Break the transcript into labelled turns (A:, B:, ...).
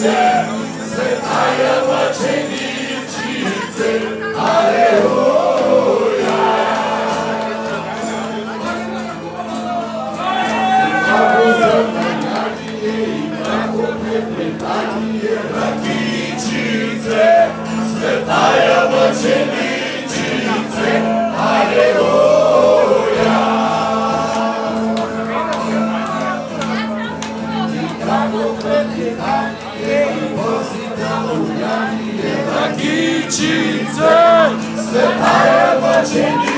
A: I am a change. cidade, em Rosita, lugar aqui te dizer, você tá evangelizando.